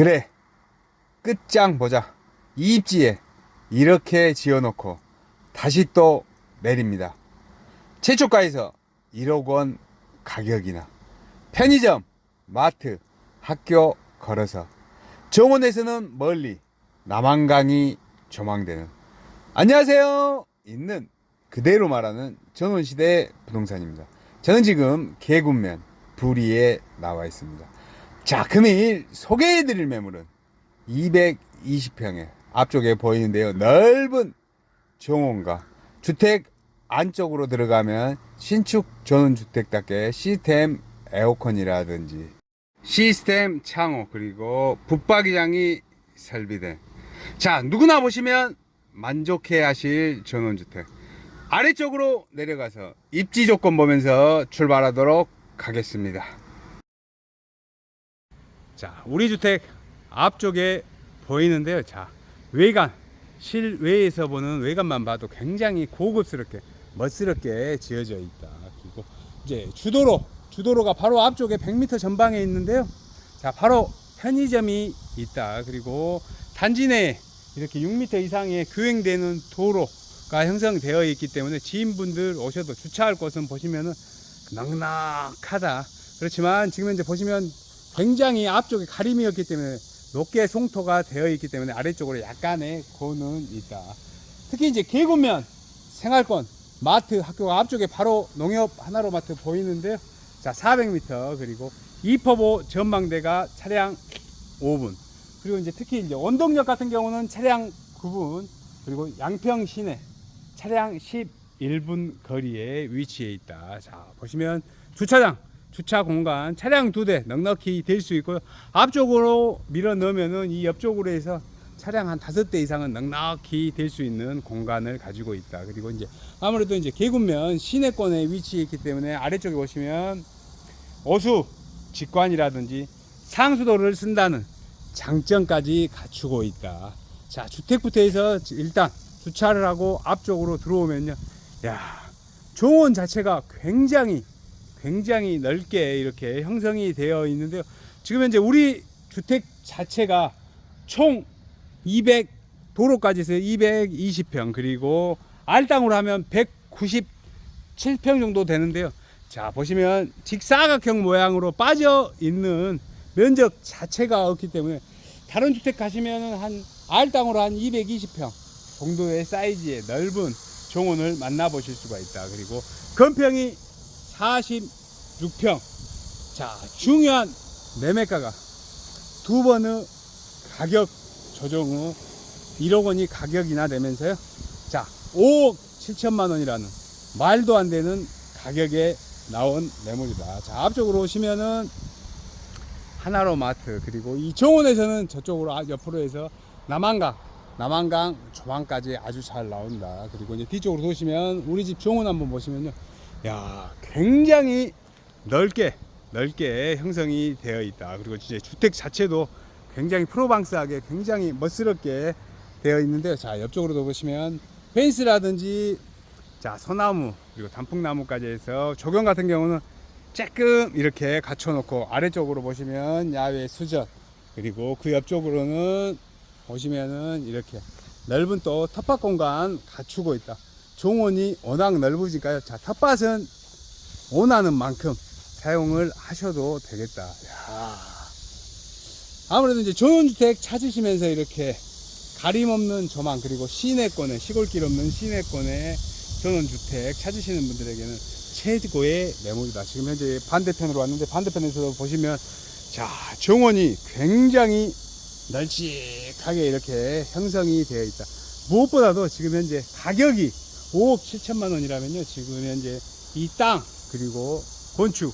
그래. 끝장 보자. 이 입지에 이렇게 지어놓고 다시 또 내립니다. 최초가에서 1억 원 가격이나 편의점 마트 학교 걸어서 정원에서는 멀리 남한강이 조망되는 안녕하세요 있는 그대로 말하는 전원시대 부동산입니다. 저는 지금 개군면 부리에 나와 있습니다 자 금일 소개해드릴 매물은 220평에 앞쪽에 보이는데요. 넓은 정원과 주택 안쪽으로 들어가면 신축 전원주택답게 시스템 에어컨이라든지 시스템 창호 그리고 붙박이장이 설비된. 자 누구나 보시면 만족해 하실 전원주택. 아래쪽으로 내려가서 입지 조건 보면서 출발하도록 하겠습니다 자 우리 주택 앞쪽에 보이는데요. 자 외관 실외에서 보는 외관만 봐도 굉장히 고급스럽게 멋스럽게 지어져 있다. 그리고 이제 주도로 주도로가 바로 앞쪽에 100m 전방에 있는데요. 자 바로 편의점이 있다. 그리고 단지 내에 이렇게 6m 이상의 교행되는 도로가 형성되어 있기 때문에 지인분들 오셔도 주차할 곳은 보시면은 넉넉하다. 그렇지만 지금 현재 보시면 굉장히 앞쪽에 가림이었기 때문에 높게 송토가 되어 있기 때문에 아래쪽으로 약간의 고는 있다. 특히 이제 계곡면 생활권 마트 학교가 앞쪽에 바로 농협 하나로 마트 보이는데요. 자 400m 그리고 이퍼보 전망대가 차량 5분 그리고 이제 특히 이제 원동역 같은 경우는 차량 9분 그리고 양평 시내 차량 11분 거리에 위치해 있다. 자 보시면 주차장 주차 공간 차량 두 대 넉넉히 될 수 있고요. 앞쪽으로 밀어 넣으면은 이 옆쪽으로 해서 차량 한 다섯 대 이상은 넉넉히 될 수 있는 공간을 가지고 있다. 그리고 이제 아무래도 이제 계군면 시내권에 위치해 있기 때문에 아래쪽에 보시면 어수 직관이라든지 상수도를 쓴다는 장점까지 갖추고 있다. 자, 주택부터 해서 일단 주차를 하고 앞쪽으로 들어오면요. 야, 정원 자체가 굉장히 굉장히 넓게 이렇게 형성이 되어 있는데요. 지금 현재 우리 주택 자체가 총 200 도로까지 해서 220평 그리고 알땅으로 하면 197평 정도 되는데요. 자 보시면 직사각형 모양으로 빠져 있는 면적 자체가 없기 때문에 다른 주택 가시면은 한 알땅으로 한 220평 정도의 사이즈의 넓은 정원을 만나보실 수가 있다. 그리고 건평이 46평. 자, 중요한 매매가가 두 번의 가격 조정 후 1억 원이 가격이나 되면서요. 자, 5억 7천만 원이라는 말도 안 되는 가격에 나온 매물이다. 자, 앞쪽으로 오시면은 하나로 마트 그리고 이 정원에서는 저쪽으로 아- 옆으로 해서 남한강 남한강 조망까지 아주 잘 나온다. 그리고 이제 뒤쪽으로 도시면 우리 집 정원 한번 보시면요. 야, 굉장히 넓게 넓게 형성이 되어 있다. 그리고 이제 주택 자체도 굉장히 프로방스하게 굉장히 멋스럽게 되어 있는데요. 자, 옆쪽으로도 보시면 펜스라든지 자, 소나무 그리고 단풍나무까지 해서 조경 같은 경우는 조금 이렇게 갖춰 놓고 아래쪽으로 보시면 야외 수전 그리고 그 옆쪽으로는 보시면은 이렇게 넓은 또 텃밭 공간 갖추고 있다. 종원이 워낙 넓으니까요. 자, 텃밭은 원하는 만큼 사용을 하셔도 되겠다. 야. 아무래도 이제 전원주택 찾으시면서 이렇게 가림 없는 조망 그리고 시내권에 시골길 없는 시내권에 전원주택 찾으시는 분들에게는 최고의 매물이다. 지금 현재 반대편으로 왔는데 반대편에서 보시면 자 정원이 굉장히 널찍하게 이렇게 형성이 되어 있다. 무엇보다도 지금 현재 가격이 5억 7천만 원이라면요. 지금 현재 이 땅 그리고 건축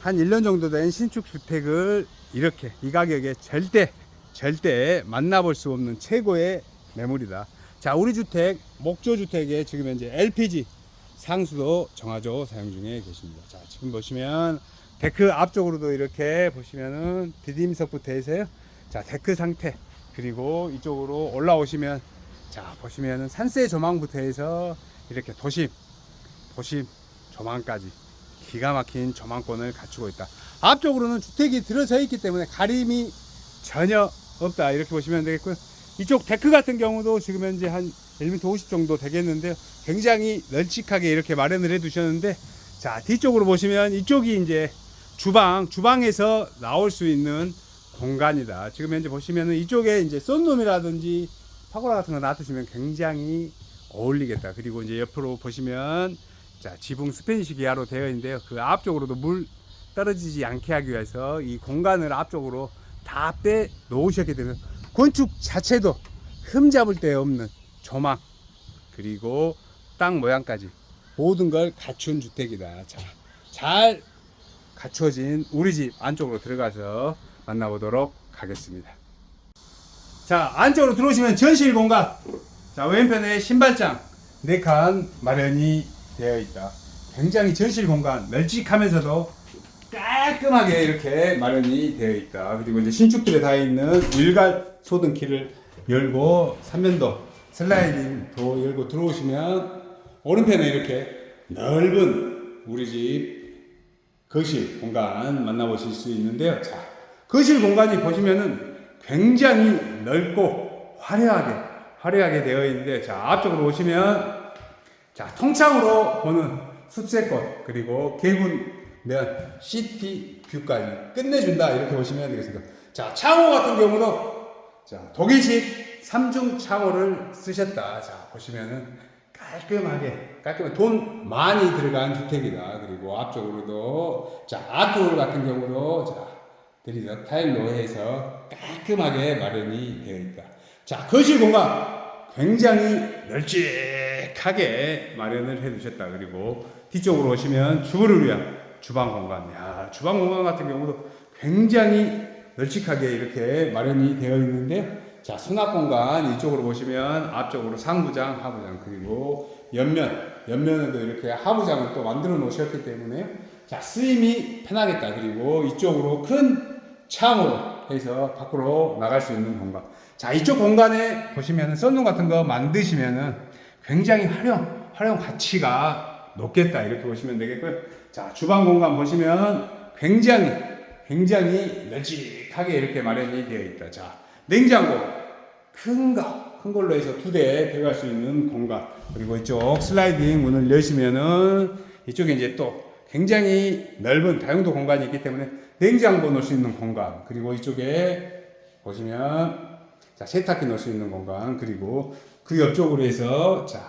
한 1년 정도 된 신축 주택을 이렇게 이 가격에 절대 절대 만나볼 수 없는 최고의 매물이다. 자, 우리 주택 목조 주택에 지금 현재 LPG 상수도 정화조 사용 중에 계십니다. 자, 지금 보시면 데크 앞쪽으로도 이렇게 보시면은 디딤석부터 해서요. 자, 데크 상태 그리고 이쪽으로 올라오시면 자, 보시면은 산세 조망부터 해서 이렇게 도심 도심 조망까지 기가 막힌 조망권을 갖추고 있다. 앞쪽으로는 주택이 들어서 있기 때문에 가림이 전혀 없다 이렇게 보시면 되겠고요. 이쪽 데크 같은 경우도 지금 현재 한 1m 50 정도 되겠는데요. 굉장히 널찍하게 이렇게 마련을 해 두셨는데 자 뒤쪽으로 보시면 이쪽이 이제 주방 주방에서 나올 수 있는 공간이다. 지금 현재 보시면은 이쪽에 이제 썬룸이라든지 파고라 같은 거 놔두시면 굉장히 어울리겠다. 그리고 이제 옆으로 보시면 자 지붕 스페니시 기아로 되어 있는데요. 그 앞쪽으로도 물 떨어지지 않게 하기 위해서 이 공간을 앞쪽으로 다 빼 놓으셨기 때문에 건축 자체도 흠잡을 데 없는 조망 그리고 땅 모양까지 모든 걸 갖춘 주택이다. 자, 잘 갖춰진 우리 집 안쪽으로 들어가서 만나보도록 하겠습니다. 자, 안쪽으로 들어오시면 전실 공간. 자, 왼편에 신발장 네칸 마련이 되어 있다. 굉장히 전실 공간 널찍하면서도 깔끔하게 이렇게 마련이 되어 있다. 그리고 이제 신축들에 다 있는 일괄 소등키를 열고 삼면도 슬라이딩도 열고 들어오시면 오른편에 이렇게 넓은 우리 집 거실 공간 만나보실 수 있는데요. 자, 거실 공간이 보시면은 굉장히 넓고 화려하게 화려하게 되어 있는데 자 앞쪽으로 오시면 자 통창으로 보는 숲새꽃 그리고 개군면 시티 뷰까지 끝내준다 이렇게 보시면 되겠습니다. 자 창호 같은 경우도 자 독일식 삼중 창호를 쓰셨다. 자 보시면은 깔끔하게 깔끔하게 돈 많이 들어간 주택이다. 그리고 앞쪽으로도 자 아트홀 같은 경우도 자 드리적 타일로 해서 깔끔하게 마련이 되어 있다. 자 거실 공간 굉장히 널찍하게 마련을 해 두셨다. 그리고 뒤쪽으로 오시면 주부를 위한 주방 공간. 야, 주방 공간 같은 경우도 굉장히 널찍하게 이렇게 마련이 되어 있는데 자, 수납 공간 이쪽으로 보시면 앞쪽으로 상부장, 하부장 그리고 옆면, 옆면에도 이렇게 하부장을 또 만들어 놓으셨기 때문에 자, 쓰임이 편하겠다. 그리고 이쪽으로 큰 창으로 해서 밖으로 나갈 수 있는 공간. 자, 이쪽 공간에 보시면 썬룸 같은 거 만드시면은 굉장히 활용, 활용 가치가 높겠다. 이렇게 보시면 되겠고요. 자, 주방 공간 보시면 굉장히, 굉장히 널찍하게 이렇게 마련이 되어 있다. 자, 냉장고. 큰 거, 큰 걸로 해서 두 대 들어갈 수 있는 공간. 그리고 이쪽 슬라이딩 문을 여시면은 이쪽에 이제 또 굉장히 넓은 다용도 공간이 있기 때문에 냉장고 넣을 수 있는 공간. 그리고 이쪽에 보시면 자, 세탁기 넣을 수 있는 공간. 그리고 그 옆쪽으로 해서 자,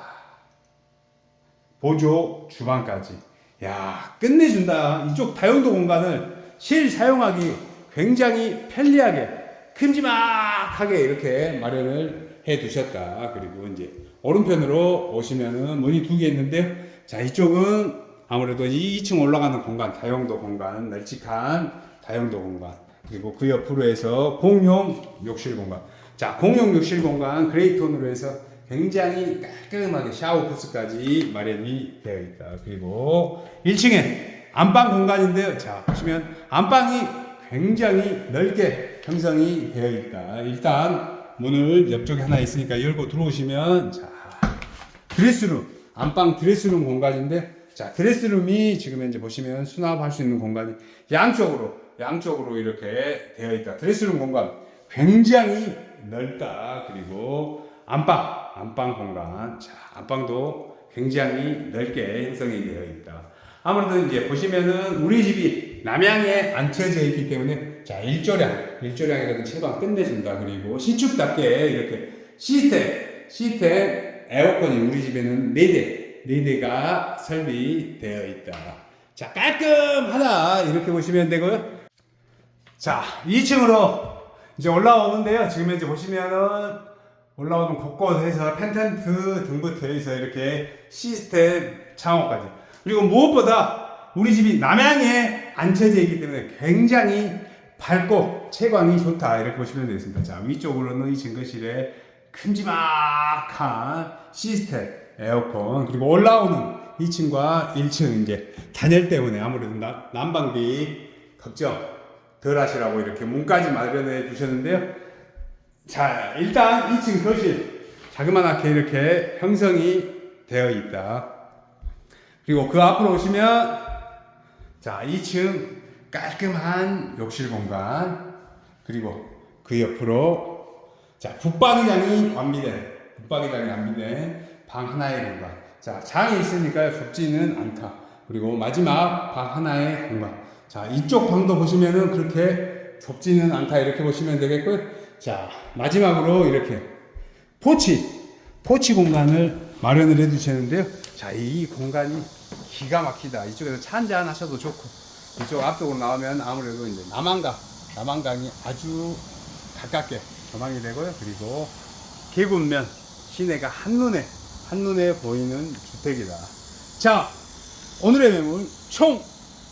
보조 주방까지. 야, 끝내준다. 이쪽 다용도 공간을 실 사용하기 굉장히 편리하게, 큼지막하게 이렇게 마련을 해 두셨다. 그리고 이제 오른편으로 오시면은 문이 두 개 있는데, 자, 이쪽은 아무래도 이 2층 올라가는 공간, 다용도 공간, 널찍한 다용도 공간. 그리고 그 옆으로 해서 공용 욕실 공간. 자, 공용 욕실 공간 그레이톤으로 해서 굉장히 깔끔하게 샤워 부스까지 마련이 되어 있다. 그리고 1층에 안방 공간인데요. 자, 보시면 안방이 굉장히 넓게 형성이 되어 있다. 일단 문을 옆쪽에 하나 있으니까 열고 들어오시면 자, 드레스룸, 안방 드레스룸 공간인데 자, 드레스룸이 지금 현재 보시면 수납할 수 있는 공간이 양쪽으로 양쪽으로 이렇게 되어 있다. 드레스룸 공간 굉장히 넓다. 그리고 안방, 안방 공간. 자, 안방도 굉장히 넓게 형성이 되어 있다. 아무래도 이제 보시면은 우리 집이 남향에 앉혀져 있기 때문에 자, 일조량, 일조량이라든 채방 끝내준다. 그리고 신축답게 이렇게 시스템, 시스템 에어컨이 우리 집에는 4대, 4대가 설비되어 있다. 자, 깔끔하다. 이렇게 보시면 되고요. 자, 2층으로 이제 올라오는데요. 지금 현재 보시면은 올라오는 곳곳에서 펜텐트 등부터 해서 이렇게 시스템 창호까지. 그리고 무엇보다 우리 집이 남향에 앉혀져 있기 때문에 굉장히 밝고 채광이 좋다. 이렇게 보시면 되겠습니다. 자, 위쪽으로는 이 증거실에 큼지막한 시스템 에어컨 그리고 올라오는 2층과 1층 이제 단열 때문에 아무래도 나, 난방비 걱정 덜 하시라고 이렇게 문까지 마련해 주셨는데요. 자, 일단 2층 거실 자그마하게 이렇게 형성이 되어 있다. 그리고 그 앞으로 오시면 자, 2층 깔끔한 욕실 공간 그리고 그 옆으로 자 붙박이장이 완비된 붙박이장이 완비된 방 하나의 공간. 자 장이 있으니까요 좁지는 않다. 그리고 마지막 방 하나의 공간. 자 이쪽 방도 보시면은 그렇게 좁지는 않다 이렇게 보시면 되겠고요. 자 마지막으로 이렇게 포치 포치 공간을 마련을 해 두시는데요. 자, 이 공간이 기가 막히다. 이쪽에서 차 한잔 하셔도 좋고, 이쪽 앞쪽으로 나오면 아무래도 이제 남한강, 남한강이 아주 가깝게 조망이 되고요. 그리고 계군면 시내가 한눈에, 한눈에 보이는 주택이다. 자, 오늘의 매물 총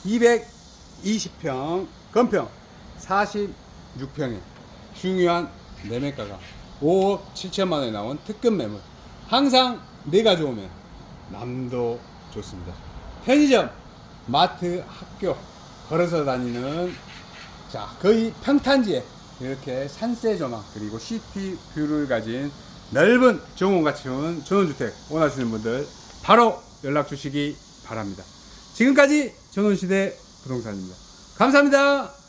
220평, 건평 46평에 중요한 매매가가 5억 7천만 원에 나온 특급 매물. 항상 내가 좋으면 남도 좋습니다. 편의점, 마트, 학교 걸어서 다니는 자 거의 평탄지에 이렇게 산세 조망 그리고 시티 뷰를 가진 넓은 정원 갖춘 전원주택 원하시는 분들 바로 연락 주시기 바랍니다. 지금까지 전원시대 부동산입니다. 감사합니다.